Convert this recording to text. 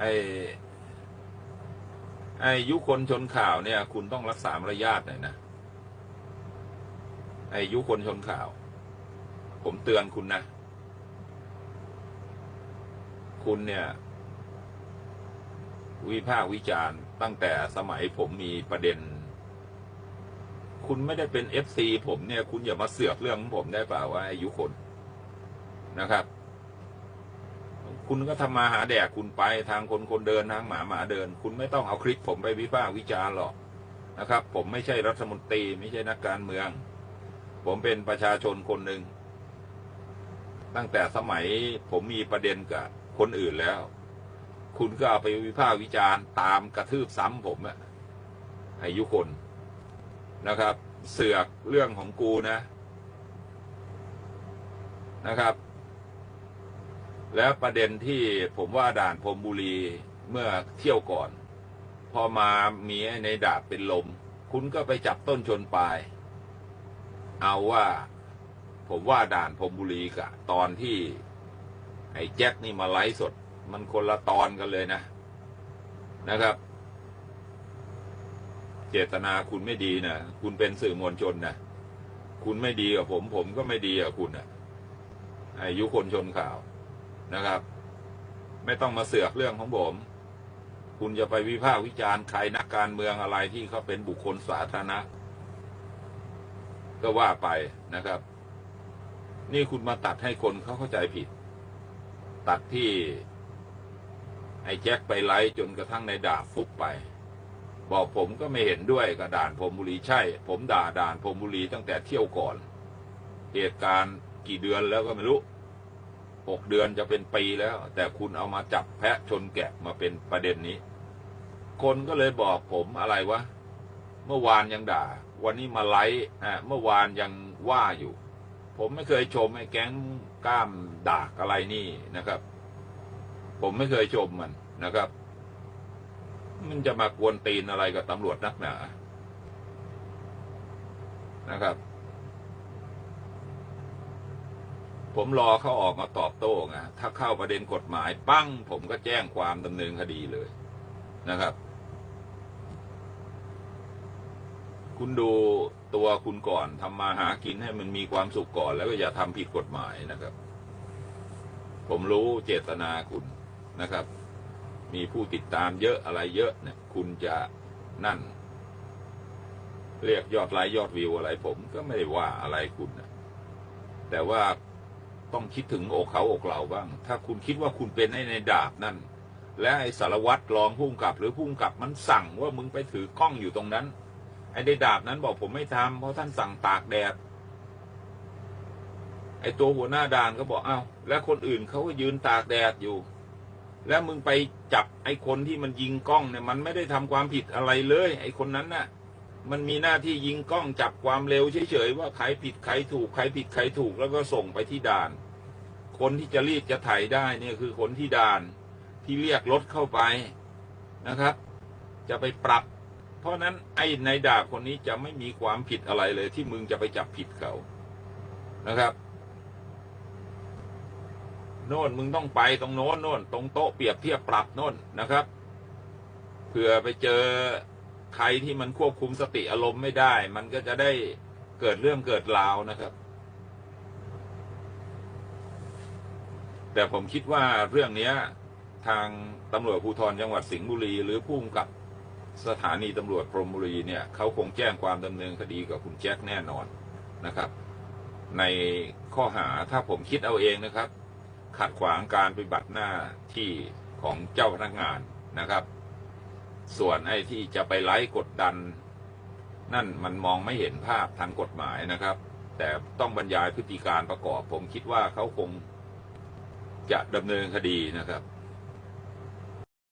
ไอไอยุคนชนข่าวเนี่ย คุณต้องรักษามารยาทหน่อยนะไอยุคนชนข่าว ผมเตือนคุณนะ คุณเนี่ย วิพากษ์วิจารณ์ตั้งแต่สมัยผมมีประเด็น คุณไม่ได้เป็นเอฟซีผมเนี่ย คุณอย่ามาเสือกเรื่องของผมได้เปล่าว่าอายุคนนะครับ คุณก็ทำมาหาแดกคุณไปทางคนคนเดินทางหมาหมาเดิน คุณไม่ต้องเอาคลิปผมไปวิพากษ์วิจารณ์หรอกนะครับ ผมไม่ใช่รัฐมนตรีไม่ใช่นักการเมือง ผมเป็นประชาชนคนหนึ่งตั้งแต่สมัยผมมีประเด็นกับคนอื่นแล้ว คุณก็เอาไปวิพากษ์วิจารณ์ตามกระทืบซ้ำผมอะอายุคนนะครับ เสือกเรื่องของกูนะนะครับ แล้วประเด็นที่ผมว่าด่านพรมบุรีเมื่อเที่ยวก่อน พอมามีในดาบเป็นลม คุณก็ไปจับต้นชนปลาย เอาว่าผมว่าด่านพรมบุรีกับตอนที่ไอ้แจ็คนี่มาไลฟ์สด มันคนละตอนกันเลยนะนะครับ เจตนาคุณไม่ดีนะคุณเป็นสื่อมวลชนนะคุณไม่ดีกับผม ผมก็ไม่ดีกับคุณนะอายุคนชนข่าว นะครับ ไม่ต้องมาเสือกเรื่องของผม คุณจะไปวิพากษ์วิจารณ์ใครนักการเมืองอะไรที่เขาเป็นบุคคลสาธารณะ ก็ว่าไปนะครับ นี่คุณมาตัดให้คนเขาเข้าใจผิด ตัดที่ ไอ้แจ็คไปไล่จนกระทั่งในด่าฟุกไป บอกผมก็ไม่เห็นด้วยกับด่านพรมบุรีใช่ ผมด่าด่านพรมบุรีตั้งแต่เที่ยวก่อน เหตุการณ์กี่เดือนแล้วก็ไม่รู้ หกเดือนจะเป็นปีแล้ว แต่คุณเอามาจับแพะชนแกะมาเป็นประเด็นนี้ คนก็เลยบอกผมอะไรวะ เมื่อวานยังด่า วันนี้มาไลฟ์อะเมื่อวานยังว่าอยู่ ผมไม่เคยชมไอ้แก๊งกล้ามด่าอะไรนี่นะครับ ผมไม่เคยชมมันนะครับ มันจะมากวนตีนอะไรกับตำรวจนักหนานะครับ ผมรอเขาออกมาตอบโต้ไงถ้าเข้าประเด็นกฎหมาย ปั้ง ผมก็แจ้งความดำเนินคดีเลยนะครับ คุณดูตัวคุณก่อนทำมาหากินให้มันมีความสุขก่อน แล้วก็อย่าทำผิดกฎหมายนะครับ ผมรู้เจตนาคุณนะครับ มีผู้ติดตามเยอะอะไรเยอะเนี่ย คุณจะนั่น เรียกยอดไลค์ยอดวิวอะไร ผมก็ไม่ได้ว่าอะไรคุณนะแต่ว่า ต้องคิดถึงอกเขาอกเราบ้าง ถ้าคุณคิดว่าคุณเป็นไอ้ในดาบนั่น และไอ้สารวัตรรองผู้กำกับ หรือผู้กำกับมันสั่งว่ามึงไปถือกล้องอยู่ตรงนั้น ไอ้ในดาบนั้นบอกผมไม่ทำเพราะท่านสั่งตากแดด ไอ้ตัวหัวหน้าด่านก็บอกอ้าวแล้วคนอื่นเขาก็ยืนตากแดดอยู่ แล้วมึงไปจับไอ้คนที่มันยิงกล้องเนี่ยมันไม่ได้ทำความผิดอะไรเลย ไอ้คนนั้นน่ะ มันมีหน้าที่ยิงกล้องจับความเร็วเฉยๆว่าใครผิดใครถูกใครผิดใครถูกแล้วก็ส่งไปที่ด่าน คนที่จะรีดจะไถได้เนี่ยคือคนที่ด่านที่เรียกรถเข้าไปนะครับ จะไปปรับ เพราะนั้นไอ้ในดาบคนนี้จะไม่มีความผิดอะไรเลย ที่มึงจะไปจับผิดเขานะครับโน่นมึงต้องไปตรงโน้นโน่นตรงโต๊ะเปรียบเทียบปรับโน่นนะครับเผื่อไปเจอ ใครที่มันควบคุมสติอารมณ์ไม่ได้ มันก็จะได้เกิดเรื่องเกิดราวนะครับ แต่ผมคิดว่าเรื่องนี้ทางตำรวจภูธรจังหวัดสิงห์บุรี หรือผู้กำกับสถานีตำรวจพรมบุรีเนี่ยเขาคงแจ้งความดำเนินคดีกับคุณแจ็คแน่นอนนะครับ ในข้อหาถ้าผมคิดเอาเองนะครับ ขัดขวางการปฏิบัติหน้าที่ของเจ้าพนักงานนะครับ ส่วนไอ้ที่จะไปไล่กดดัน นั่นมันมองไม่เห็นภาพทางกฎหมายนะครับ แต่ต้องบรรยายพฤติการประกอบ ผมคิดว่าเขาคงจะดำเนินคดีนะครับ